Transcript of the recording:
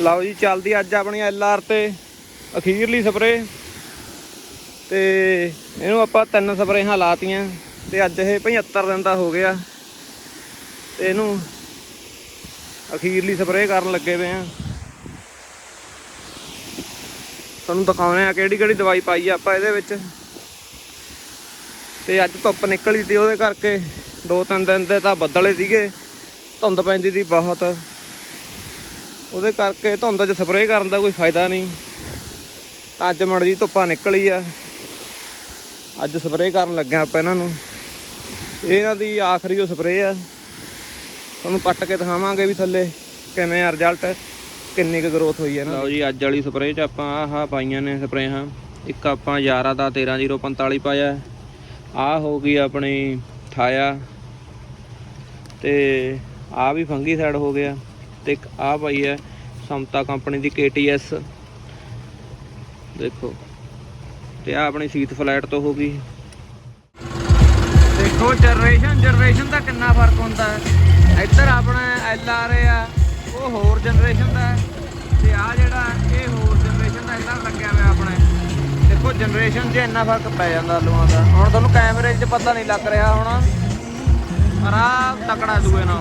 ਲਓ ਜੀ, ਚੱਲਦੀ ਅੱਜ ਆਪਣੀ ਐਲ ਆਰ ਤੇ ਅਖੀਰਲੀ ਸਪਰੇ ਤੇ ਇਹਨੂੰ ਆਪਾਂ ਤਿੰਨ ਸਪਰੇਹਾਂ ਲਾਤੀਆਂ, ਤੇ ਅੱਜ ਇਹ 75 ਦਿਨ ਦਾ ਹੋ ਗਿਆ। ਤੇ ਇਹਨੂੰ ਅਖੀਰਲੀ ਸਪਰੇਅ ਕਰਨ ਲੱਗੇ ਪਏ ਆ ਤੁਹਾਨੂੰ ਦਿਖਾਉਣੇ ਆ ਕਿਹੜੀ ਕਿਹੜੀ ਦਵਾਈ ਪਾਈ ਆ ਆਪਾਂ ਇਹਦੇ ਵਿੱਚ। ਤੇ ਅੱਜ ਧੁੱਪ ਨਿਕਲੀ ਸੀ ਉਹਦੇ ਕਰਕੇ ਦੋ ਤਿੰਨ ਦਿਨ ਦੇ ਤਾਂ ਬੱਦਲੇ ਸੀਗੇ, ਧੁੰਦ ਪੈਂਦੀ ਸੀ ਬਹੁਤ। ਉਹਦੇ ਕਰਕੇ ਧੁੰਦ 'ਚ ਸਪਰੇਅ ਕਰਨ ਦਾ ਕੋਈ ਫਾਇਦਾ ਨਹੀਂ। ਅੱਜ ਮੜ ਜੀ ਧੁੱਪਾਂ ਨਿਕਲੀ ਆ। ਅੱਜ ਸਪਰੇਅ ਕਰਨ ਲੱਗਿਆ ਆਪਾਂ ਇਹਨਾਂ ਨੂੰ। ਇਹ ਇਹਨਾਂ ਦੀ ਆਖਰੀ ਉਹ ਸਪਰੇਅ ਆ। ਤੁਹਾਨੂੰ ਪੱਟ ਕੇ ਦਿਖਾਵਾਂਗੇ ਵੀ ਥੱਲੇ ਕਿਵੇਂ ਆ ਰਿਜ਼ਲਟ ਕਿੰਨੀ ਕੁ ਗਰੋਥ ਹੋਈ ਹੈ ਨਾ ਲਓ ਜੀ ਅੱਜ ਵਾਲੀ ਸਪਰੇਅ 'ਚ ਆਪਾਂ ਆਹ ਪਾਈਆਂ ਨੇ ਸਪਰੇਹਾਂ ਇੱਕ ਆਪਾਂ 11 ਦਾ 13045 ਪਾਇਆ। ਆਹ ਹੋ ਗਈ ਆਪਣੀ 88 ਤੇ ਆਹ ਵੀ ਫੰਗੀ ਸਾਈਡ ਹੋ ਗਿਆ। ਤੇ ਇੱਕ ਆਹ ਪਾਈ ਹੈ ਸਮਤਾ ਕੰਪਨੀ ਦੀ KTS ਦੇਖੋ ਤੇ ਆ ਆਪਣੀ ਸੀਤ ਫਲੈਟ ਤੋਂ ਹੋ ਗਈ। ਦੇਖੋ ਜਨਰੇਸ਼ਨ ਜਨਰੇਸ਼ਨ ਦਾ ਕਿੰਨਾ ਫ਼ਰਕ ਹੁੰਦਾ ਹੈ। ਇੱਧਰ ਆਪਣਾ ਐਲ ਆਰ ਆ ਉਹ ਹੋਰ ਜਨਰੇਸ਼ਨ ਦਾ ਹੈ, ਤੇ ਆ ਜਿਹੜਾ ਇਹ ਹੋਰ ਜਨਰੇਸ਼ਨ ਦਾ ਇੱਧਰ ਲੱਗਿਆ ਹੋਇਆ ਆਪਣੇ। ਦੇਖੋ ਜਨਰੇਸ਼ਨ 'ਚ ਇੰਨਾ ਫ਼ਰਕ ਪੈ ਜਾਂਦਾ ਆਲੂਆਂ ਦਾ। ਹੁਣ ਤੁਹਾਨੂੰ ਕੈਮਰੇ 'ਚ ਪਤਾ ਨਹੀਂ ਲੱਗ ਰਿਹਾ ਹੁਣ। ਪਰ ਆ ਤਕੜਾ ਦੂਏ ਨਾਲ।